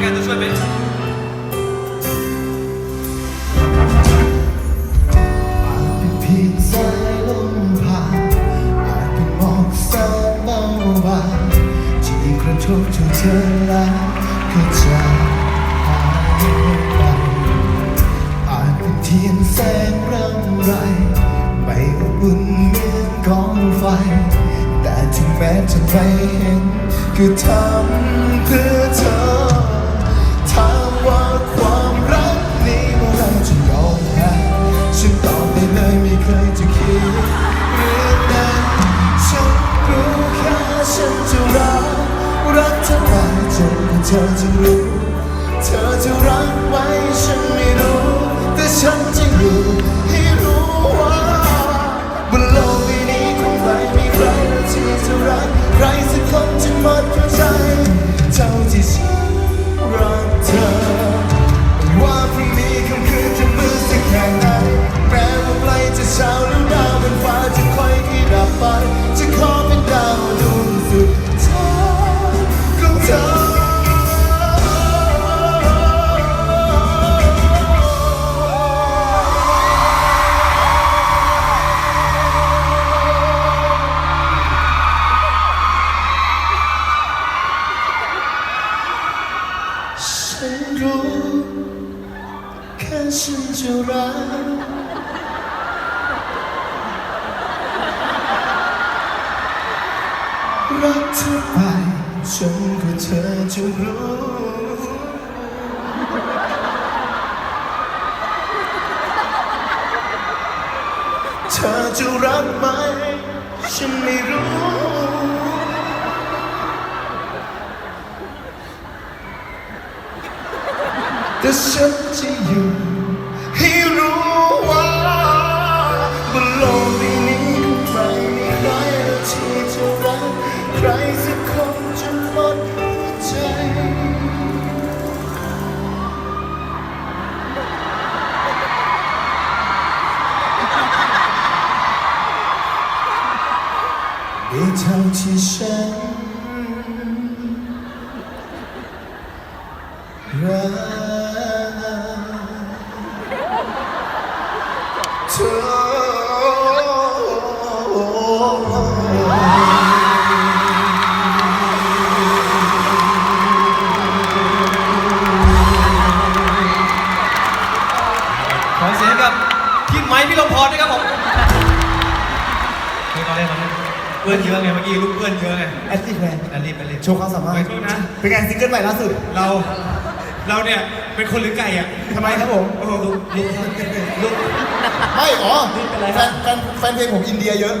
แกจะช่วยไหมอาจเป็นพียงสายลมผ่าอาจเป็นหมอกแสนเบาบางที่กจนเธอแล้วก็จะหายไปอาจเป็นเทียนแสงรำไร ไม่อบอุ่นเหมือนกองไฟ แต่ถึงแม้จะไม่เห็นก็ทำ จะรักไว้ฉันไม่รู้ แต่ฉันจะอยู่ รู้แค่ฉันจะรักรักเธอไปจนกว่าเธอจะรู้เธอจะรักไหมฉันไม่รู้ แต่ฉันจะอยู่ให้รู้ว่าบนโลกใบนี้คงไม่มีใครที่จะรักใครสักคนจนหมดหัวใจได้เท่าที่ฉันรัก เธอขอเสียงกับพี่ไม้พี่ลมพรด้วยครับผมเฮ้ยมาเล่นมาเล่นเพื่อนเยอะไงเมื่อกี้ลูกเพื่อนเยอะไงแอดดิแมนอันนี้เป็นเล่นโชว์ความสามารถ ไปโทษนะ เป็นไงซิงเกิลใหม่ล่าสุด เรา เราเนี่ยเป็นคนหรือไก่อะทำไมครับผมโอ้โหลูกลูกลูกไม่อ๋อแฟนแฟนแฟนเพลงผมอินเดียเยอะ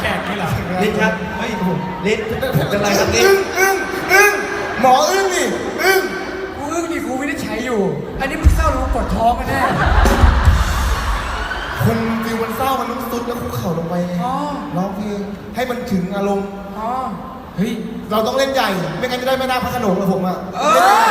แขกนี่เหรอลิศครับเฮ้ยลิศเป็นไรครับลิศอึ้งอึ้งอึ้งหมออึ้งดิอึ้งกูอึ้งดิกูวินิจฉัยอยู่ อันนี้มึงเศร้าหรือมึงปวดท้องกันแน่คนฟิลมันเศร้ามันต้องสุดแล้วคุกเข่าลงไปไงอ๋อร้องเพลงให้มันถึงอารมณ์ อ๋อ เฮ้ย เราต้องเล่นใหญ่ ไม่งั้นจะได้ไม่น่าพระโขนงกับผมอะ เออ